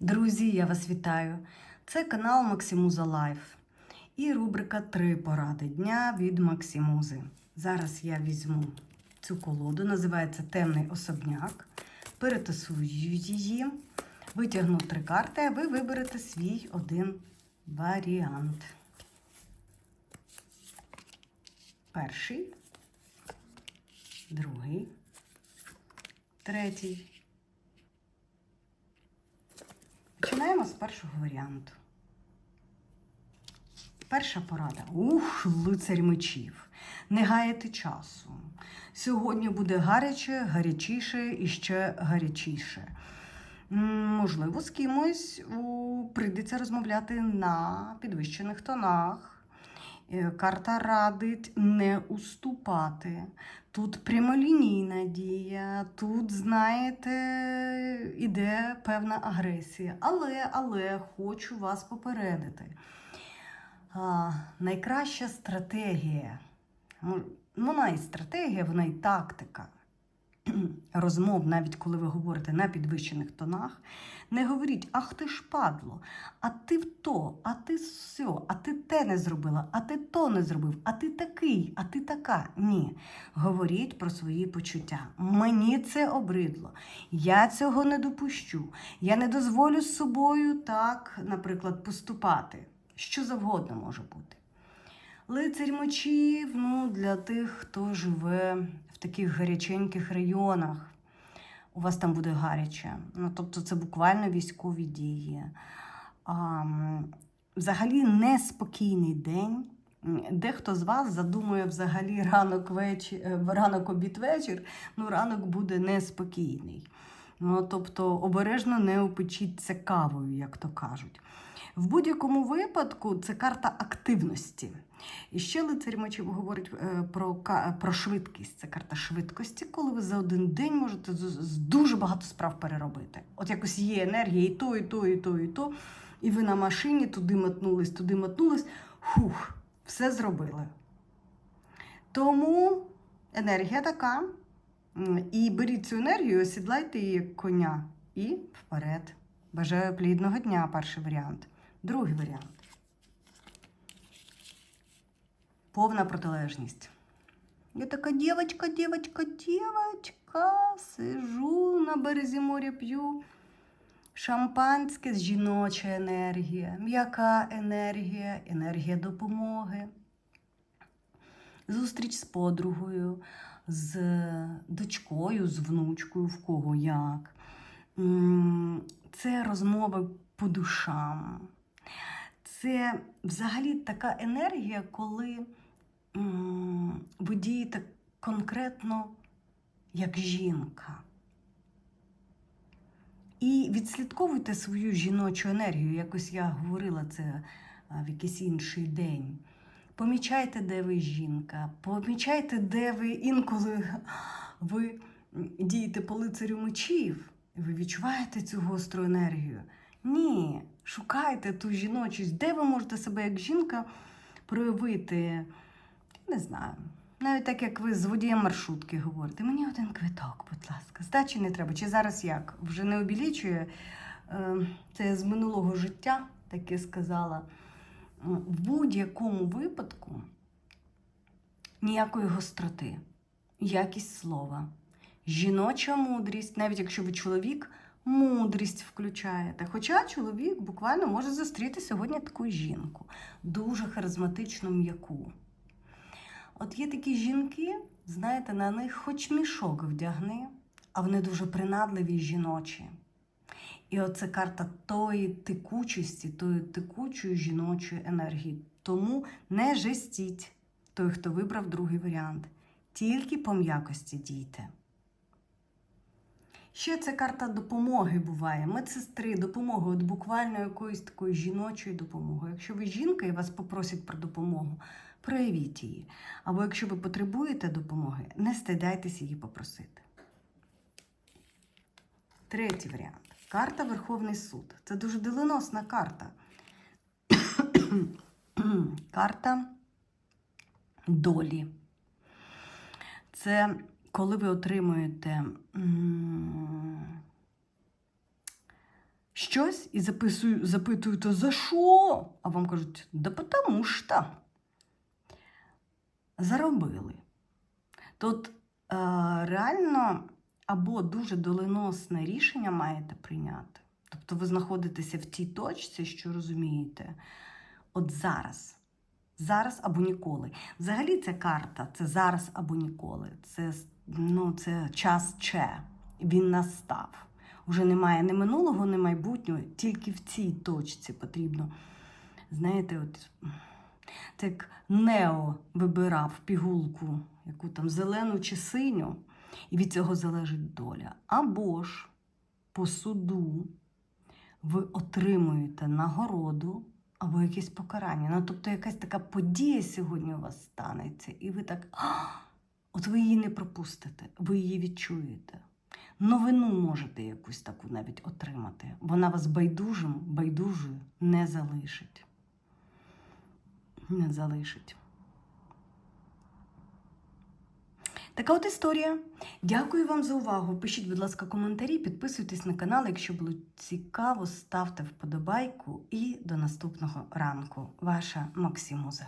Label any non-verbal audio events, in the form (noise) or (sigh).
Друзі, я вас вітаю! Це канал Максимуза Лайф і рубрика Три поради дня від Максимузи. Зараз я візьму цю колоду, називається Темний особняк. Перетасую її, витягну три карти, а ви виберете свій один варіант. Перший, другий, третій. Починаємо з першого варіанту. Перша порада. Ух, лицарь мечів. Не гаяти часу. Сьогодні буде гаряче, гарячіше і ще гарячіше. Можливо, з кимось прийдеться розмовляти на підвищених тонах. Е, Карта радить не уступати. Тут прямолінійна дія, тут, знаєте, іде певна агресія. Але, але хочу вас попередити. А, найкраща стратегія. ну, Вона і стратегія, вона і тактика (clears throat) розмов, навіть коли ви говорите на підвищених тонах, не говоріть, ах ти ж падло, а ти в то, а ти все, а ти те не зробила, а ти то не зробив, а ти такий, а ти така. Ні. Говоріть про свої почуття. Мені це обридло. Я цього не допущу. Я не дозволю з собою так, наприклад, поступати. Що завгодно може бути. Лицарь мечів ну, для тих, хто живе таких гаряченьких районах. У вас там буде гаряче. Ну, тобто це буквально військові дії. А, взагалі неспокійний день. Дехто з вас задумує взагалі ранок вечір, ранок обід вечір, ну ранок буде неспокійний. Ну, тобто обережно не опечіться кавою, як то кажуть. В будь-якому випадку це карта активності. І ще лицарь мечів говорить е, про, про швидкість. Це карта швидкості, коли ви за один день можете дуже багато справ переробити. От якось є енергія і то, і то, і то, і то. І ви на машині туди мотнулись, туди мотнулись. Хух, все зробили. Тому енергія така. І беріть цю енергію, осідлайте її як коня. І вперед. Бажаю плідного дня, перший варіант. Другий варіант. Повна протилежність. Я така дівочка, дівочка, дівочка, сижу на березі моря, п'ю. Шампанське з жіноча енергія, м'яка енергія, енергія допомоги. Зустріч з подругою, з дочкою, з внучкою, в кого як. Це розмови по душам. Це взагалі така енергія, коли ви дієте конкретно як жінка. І відслідковуйте свою жіночу енергію. Якось я говорила це в якийсь інший день. Помічайте, де ви жінка, помічайте, де ви інколи (gasps) ви дієте по лицарю мечів, ви відчуваєте цю гостру енергію. Ні, шукайте ту жіночість, де ви можете себе як жінка проявити. Не знаю. Навіть так, як ви з водієм маршрутки говорите, мені один квиток, будь ласка, здачі не треба. Чи зараз як? Вже не обілічує. Е, Це я з минулого життя таке сказала. Е, В будь-якому випадку ніякої гостроти, якість слова, жіноча мудрість, навіть якщо ви чоловік, мудрість включаєте. Хоча чоловік буквально може зустріти сьогодні таку жінку, дуже харизматичну м'яку. От є такі жінки, знаєте, на них хоч мішок вдягни, а вони дуже принадливі й жіночі. І оце карта тої текучості, тої текучої жіночої енергії. Тому не жестіть той, хто вибрав другий варіант. Тільки по м'якості дійте. Ще це карта допомоги буває. Медсестри, допомоги, от буквально якоїсь такої жіночої допомоги. Якщо ви жінка і вас попросять про допомогу, проявіть її. Або якщо ви потребуєте допомоги, не стидайтесь її попросити. Третій варіант. Карта Верховний суд. Це дуже доленосна карта. (coughs) карта долі. Це коли ви отримуєте щось і запитуєте, за що? А вам кажуть, да потому що. Заробили. Тут е, реально або дуже доленосне рішення маєте прийняти. Тобто ви знаходитеся в тій точці, що розумієте, от зараз. Зараз або ніколи. Взагалі ця карта це зараз або ніколи. Це, ну, це час че. Він настав. Уже немає ні минулого, ні майбутнього, тільки в цій точці потрібно. Знаєте, от як Нео вибирав пігулку, яку там зелену чи синю, і від цього залежить доля. Або ж по суду ви отримуєте нагороду або якесь покарання. Ну, тобто якась така подія сьогодні у вас станеться, і ви так, от ви її не пропустите, ви її відчуєте. Новину можете якусь таку навіть отримати. Вона вас байдужим, байдужою не залишить. Не залишить. Така от історія. Дякую вам за увагу. Пишіть, будь ласка, коментарі, підписуйтесь на канал. Якщо було цікаво, ставте вподобайку і до наступного ранку. Ваша Максимуза.